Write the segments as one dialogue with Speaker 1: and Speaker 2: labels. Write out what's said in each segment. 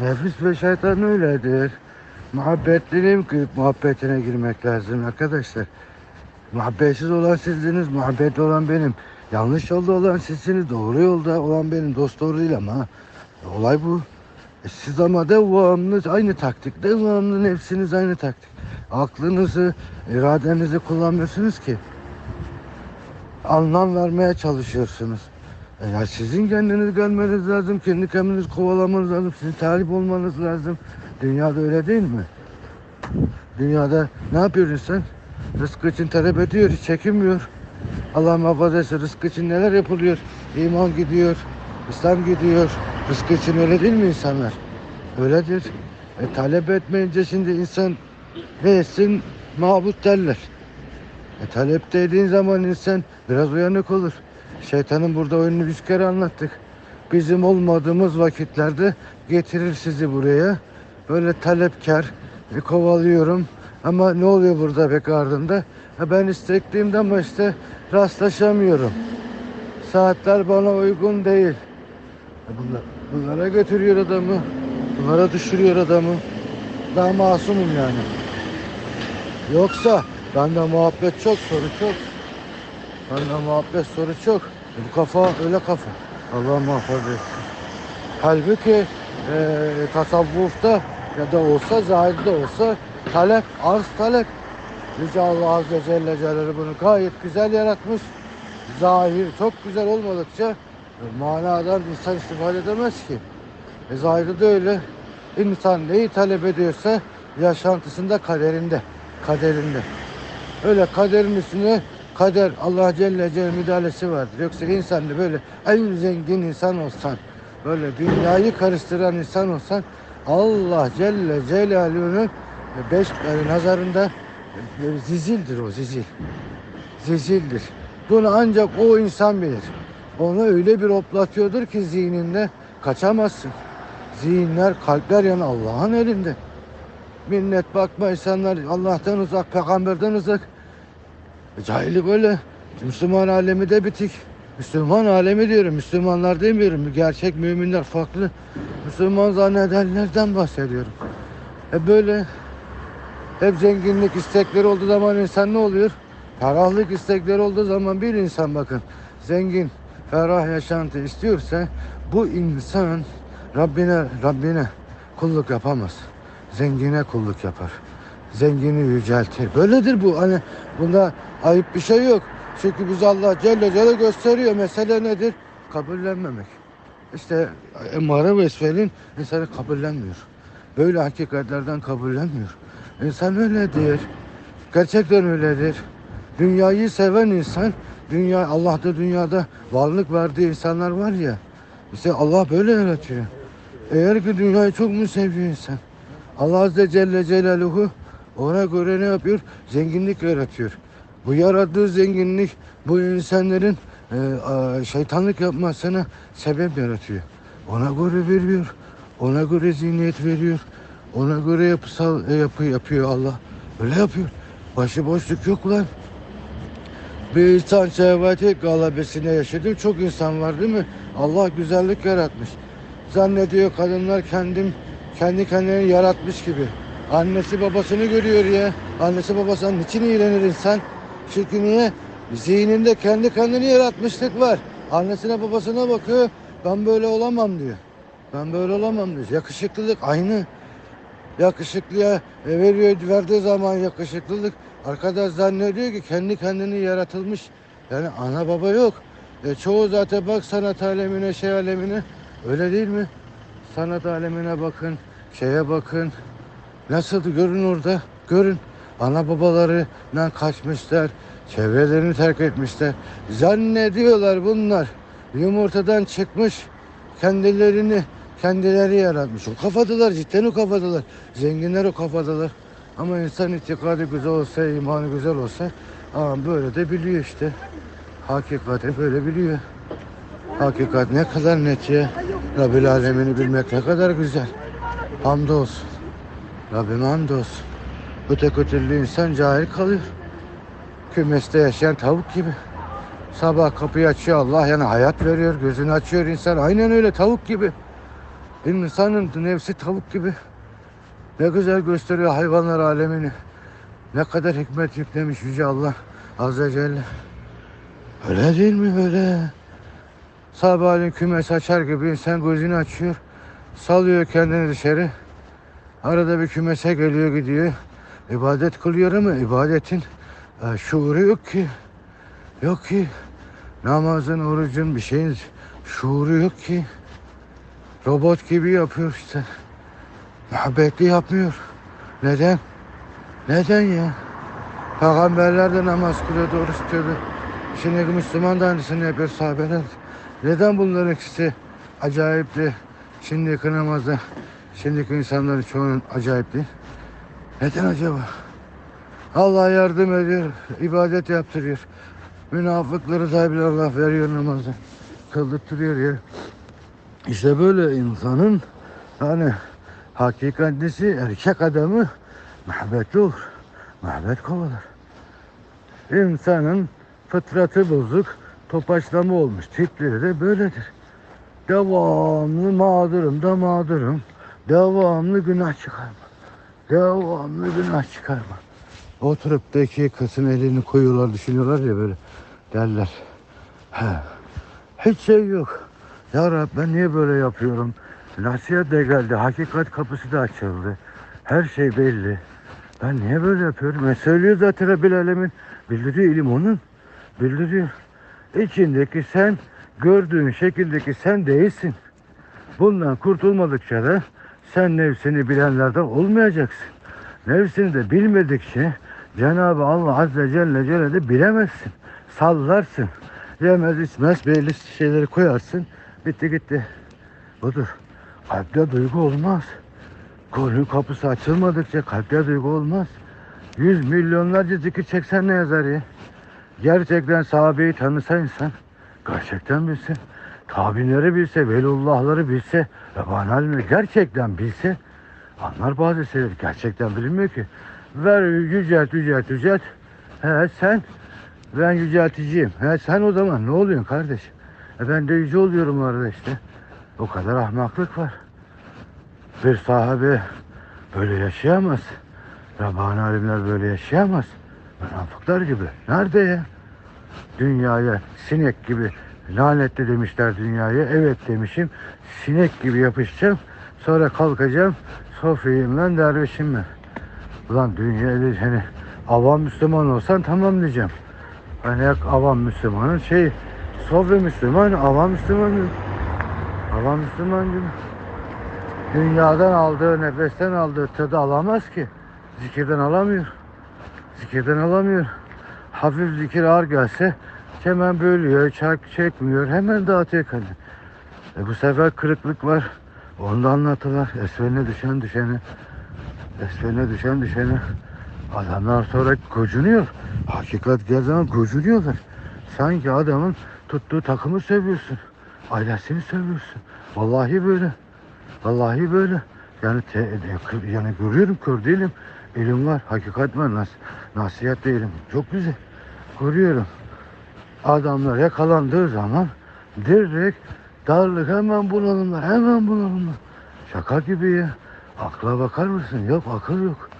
Speaker 1: Nefis ve şeytan öyledir. Muhabbetliyim ki muhabbetine girmek lazım arkadaşlar. Muhabbetsiz olan sizsiniz, muhabbetli olan benim. Yanlış yolda olan sizsiniz, doğru yolda olan benim. Dost doğru değil ama. Olay bu. E siz ama devamlı aynı taktik, devamlı nefsiniz aynı taktik. Aklınızı, iradenizi kullanmıyorsunuz ki. Anlam vermeye çalışıyorsunuz. E ya sizin kendinizi görmeniz lazım, kendi kendinizi kovalamanız lazım, sizin talip olmanız lazım. Dünyada öyle değil mi? Dünyada ne yapıyor insan? Rızkı için talep ediyor, hiç çekinmiyor. Allah muhafaza etsin, rızkı için neler yapılıyor? İman gidiyor, İslam gidiyor. Rızkı için öyle değil mi insanlar? Öyledir. E, talep etmeyince şimdi insan ne etsin? Mabut derler. E, talep dediğin zaman insan biraz uyanık olur. Şeytanın burada oyununu yüz kere anlattık. Bizim olmadığımız vakitlerde getirir sizi buraya. Böyle talepkar, e, kovalıyorum. Ama ne oluyor burada pek ardında? Ha, ben istekliyim ama işte rastlaşamıyorum. Saatler bana uygun değil. E, Bunlar, bunlara götürüyor adamı. Bunlara düşürüyor adamı. Daha masumum yani. Yoksa bende muhabbet çok, soru çok. Bende muhabbet soru çok. E, bu kafa öyle kafa. Allah muhafaza etsin. Halbuki e, tasavvufta ya da olsa zahirde olsa talep, arz talep. Yüce Allah Azze Celle Celaluhu bunu gayet güzel yaratmış. Zahir çok güzel olmadıkça e, manadan insan istifade edemez ki. E, zahiri de öyle. İnsan neyi talep ediyorsa yaşantısında kaderinde. Kaderinde. Öyle kaderin üstüne kader Allah Celle Celle müdahalesi vardır. Yoksa insan da böyle en zengin insan olsan, böyle dünyayı karıştıran insan olsan Allah Celle Celaluhu'nun beş yani nazarında e, zizildir o zizil. Zizildir. Bunu ancak o insan bilir. Onu öyle bir oplatıyordur ki zihninde kaçamazsın. Zihinler, kalpler yani Allah'ın elinde. Minnet bakma insanlar Allah'tan uzak, peygamberden uzak. E, Cahillik öyle. Müslüman alemi de bitik. Müslüman alemi diyorum. Müslümanlar demiyorum. Gerçek müminler farklı. Müslüman zannedenlerden bahsediyorum. E böyle hep zenginlik istekleri olduğu zaman insan ne oluyor? Ferahlık istekleri olduğu zaman bir insan bakın zengin, ferah yaşantı istiyorsa bu insan Rabbine Rabbine kulluk yapamaz. Zengine kulluk yapar. Zengini yüceltir. Böyledir bu. Hani bunda ayıp bir şey yok. Çünkü biz Allah Celle Celle gösteriyor. Mesele nedir? Kabullenmemek. İşte emare ve esvelin insanı kabullenmiyor. Böyle hakikatlerden kabullenmiyor. İnsan öyledir. Gerçekten öyledir. Dünyayı seven insan, dünya Allah da dünyada varlık verdiği insanlar var ya. İşte Allah böyle yaratıyor. Eğer ki dünyayı çok mu seviyor insan? Allah Azze Celle Celaluhu ona göre ne yapıyor? Zenginlik yaratıyor. Bu yarattığı zenginlik bu insanların e, şeytanlık yapmasına sebep yaratıyor. Ona göre veriyor. Ona göre zihniyet veriyor. Ona göre yapısal e, yapı yapıyor Allah. Öyle yapıyor. Başıboşluk yok lan. Bir insan şehveti galabesine yaşadığı çok insan var değil mi? Allah güzellik yaratmış. Zannediyor kadınlar kendim kendi kendini yaratmış gibi. Annesi babasını görüyor ya. Annesi babasının için iğrenir insan? Çünkü niye? Zihninde kendi kendini yaratmışlık var. Annesine babasına bakıyor. Ben böyle olamam diyor. Ben böyle olamam diyor. Yakışıklılık aynı. Yakışıklıya e, veriyor, verdiği zaman yakışıklılık. Arkadaş zannediyor ki kendi kendini yaratılmış. Yani ana baba yok. E, çoğu zaten bak sanat alemine, şey alemine. Öyle değil mi? Sanat alemine bakın, şeye bakın. Nasıl görün orada? Görün. Ana babalarından kaçmışlar. Çevrelerini terk etmişler. Zannediyorlar bunlar. Yumurtadan çıkmış. Kendilerini kendileri yaratmış. O kafadalar cidden o kafadalar. Zenginler o kafadalar. Ama insan itikadı güzel olsa, imanı güzel olsa ama böyle de biliyor işte. Hakikati böyle biliyor. Hakikat ne kadar net ya. Rabbil alemini bilmek ne kadar güzel. Hamdolsun. Rabbime hamdolsun. Öteki türlü insan cahil kalıyor. Kümeste yaşayan tavuk gibi. Sabah kapıyı açıyor Allah yani hayat veriyor. Gözünü açıyor insan. Aynen öyle tavuk gibi. İnsanın nefsi tavuk gibi ne güzel gösteriyor hayvanlar alemini. Ne kadar hikmet yüklemiş Yüce Allah Azze Celle. Öyle değil mi öyle? Sabahleyin kümes açar gibi insan gözünü açıyor. Salıyor kendini dışarı. Arada bir kümese geliyor gidiyor. İbadet kılıyor ama ibadetin e, şuuru yok ki. Yok ki. Namazın, orucun bir şeyin şuuru yok ki. Robot gibi yapıyor işte. Muhabbetli yapmıyor. Neden? Neden ya? Peygamberler de namaz kılıyordu, oruç tutuyordu. Şimdi Müslüman da aynısını yapıyor sahabeler. Neden bunların ikisi acayipti? Şimdiki namazda, şimdiki insanların çoğunun acayip değil. Neden acaba? Allah yardım ediyor, ibadet yaptırıyor. Münafıkları da bile Allah veriyor namazı. Kıldırtırıyor ya. İşte böyle insanın yani hakikatlisi erkek adamı muhabbetli olur. Muhabbet kovalar. İnsanın fıtratı bozuk, topaçlama olmuş. Tipleri de böyledir. Devamlı mağdurum da mağdurum. Devamlı günah çıkarma. Devamlı günah çıkarma. Oturup da iki kızın elini koyuyorlar, düşünüyorlar ya böyle derler. He. Hiç şey yok. Ya Rab ben niye böyle yapıyorum? Nasihat de geldi, hakikat kapısı da açıldı. Her şey belli. Ben niye böyle yapıyorum? E söylüyor zaten Rabbil Alemin. Bildiriyor ilim onun. Bildiriyor. İçindeki sen, gördüğün şekildeki sen değilsin. Bundan kurtulmadıkça da sen nefsini bilenlerden olmayacaksın. Nefsini de bilmedikçe Cenab-ı Allah Azze Celle Celle de bilemezsin. Sallarsın. Yemez içmez belli şeyleri koyarsın. Bitti gitti. Budur. Kalpte duygu olmaz. Gönül kapısı açılmadıkça kalpte duygu olmaz. Yüz milyonlarca zikir çeksen ne yazar ya? Gerçekten sahabeyi tanısa insan, gerçekten bilse, tabinleri bilse, velullahları bilse, Rabbani gerçekten bilse, anlar bazı şeyleri gerçekten bilinmiyor ki. Ver yücelt, yücelt, yücelt. He sen, ben yücelticiyim. He sen o zaman ne oluyorsun kardeşim? E ben de yüce oluyorum orada işte. O kadar ahmaklık var. Bir sahabe böyle yaşayamaz. Rabbani alimler böyle yaşayamaz. Münafıklar gibi. Nerede ya? Dünyaya sinek gibi lanetli demişler dünyaya. Evet demişim. Sinek gibi yapışacağım. Sonra kalkacağım. Sofyayım lan dervişim ben. Ulan dünyada hani avam Müslüman olsan tamam diyeceğim. Hani avam Müslümanın şey Sofya Müslüman, avam Müslüman. Avam Müslüman gibi. Dünyadan aldığı, nefesten aldığı tadı alamaz ki. Zikirden alamıyor. Zikirden alamıyor. Hafif zikir ağır gelse hemen bölüyor, çak çekmiyor, hemen dağıtıyor kendini. E bu sefer kırıklık var. Onu da anlatırlar. Esferine düşen düşeni. Esferine düşen düşeni. Adamlar sonra gocunuyor. Hakikat geldiği zaman gocunuyorlar. Sanki adamın tuttuğu takımı seviyorsun. Ailesini seviyorsun. Vallahi böyle. Vallahi böyle. Yani te, e, yani görüyorum kör değilim. İlim var, hakikat var, nas, nasihat değilim. Çok güzel. Görüyorum. Adamlar yakalandığı zaman direkt darlık hemen bunalımlar, hemen bunalımlar. Şaka gibi ya. Akla bakar mısın? Yok akıl yok.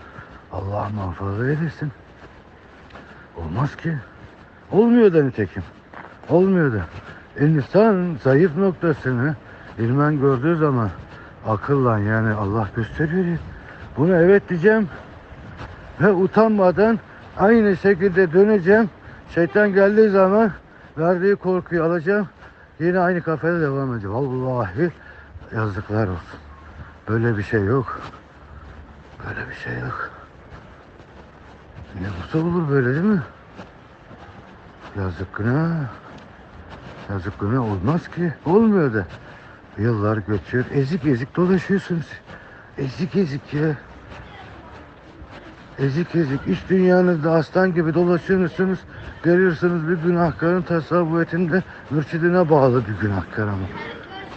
Speaker 1: Allah muhafaza eylesin. Olmaz ki. Olmuyor da nitekim. Olmuyor da. İnsan zayıf noktasını ilmen gördüğü zaman akılla yani Allah gösteriyor. ya. Bunu evet diyeceğim ve utanmadan aynı şekilde döneceğim. Şeytan geldiği zaman verdiği korkuyu alacağım. Yine aynı kafede devam edeceğim. Vallahi yazıklar olsun. Böyle bir şey yok. Böyle bir şey yok. Ne nasıl olur böyle değil mi? Yazık günah. Yazık günah olmaz ki. Olmuyor da. Yıllar geçiyor. Ezik ezik dolaşıyorsunuz. Ezik ezik ya. Ezik ezik iç dünyanızda aslan gibi dolaşıyorsunuz. Görüyorsunuz bir günahkarın tasavvufetinde mürşidine bağlı bir günahkar ama.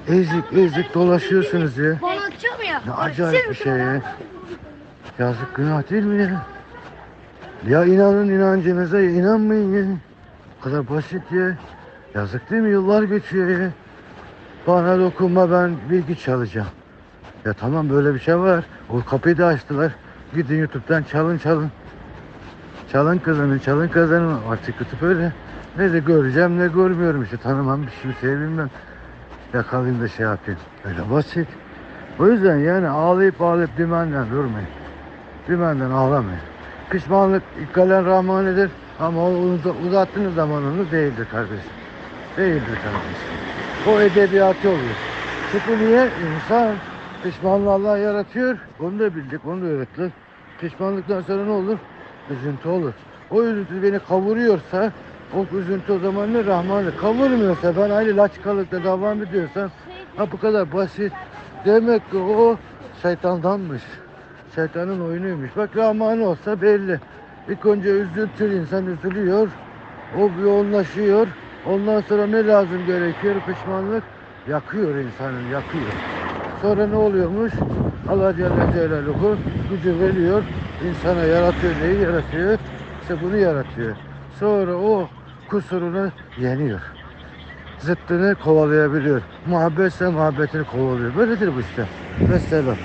Speaker 1: Ezik ezik dolaşıyorsunuz ya.
Speaker 2: Balıkçı mı ya?
Speaker 1: Ne acayip bir şey ya. Yazık günah değil mi ya? Ya inanın inancınıza ya inanmayın ya. Bu kadar basit ya. Yazık değil mi? Yıllar geçiyor ya. Bana dokunma ben bilgi çalacağım. Ya tamam böyle bir şey var. O kapıyı da açtılar. Gidin YouTube'dan çalın çalın. Çalın kazanın, çalın kazanın. Artık YouTube öyle. Ne de göreceğim ne görmüyorum işte. Tanımam bir kimseyi bilmem. Yakalayayım da şey yapayım. Öyle basit. O yüzden yani ağlayıp ağlayıp dümenden durmayın. Dümenden ağlamayın. Pişmanlık galen rahmanedir. Ama uz- uzattığınız zaman onu değildir kardeşim. Değildir kardeşim. O edebiyatı oluyor. Çünkü niye? İnsan pişmanlığı Allah yaratıyor. Onu da bildik, onu da öğrettiler. Pişmanlıktan sonra ne olur? Üzüntü olur. O üzüntü beni kavuruyorsa o üzüntü o zaman ne rahmanı kavurmuyorsa ben aynı laçkalıkla devam ediyorsam ha bu kadar basit. Demek ki o şeytandanmış. Şeytanın oyunuymuş. Bak rahman olsa belli. İlk önce üzüntülü insan üzülüyor. O yoğunlaşıyor. Ondan sonra ne lazım gerekiyor? Pişmanlık yakıyor insanın, yakıyor. Sonra ne oluyormuş? Allah Celle Celaluhu gücü veriyor. İnsana yaratıyor. Neyi yaratıyor? İşte bunu yaratıyor. Sonra o kusurunu yeniyor. Zıttını kovalayabiliyor. Muhabbetse muhabbetini kovalıyor. Böyledir bu işte. Mesela.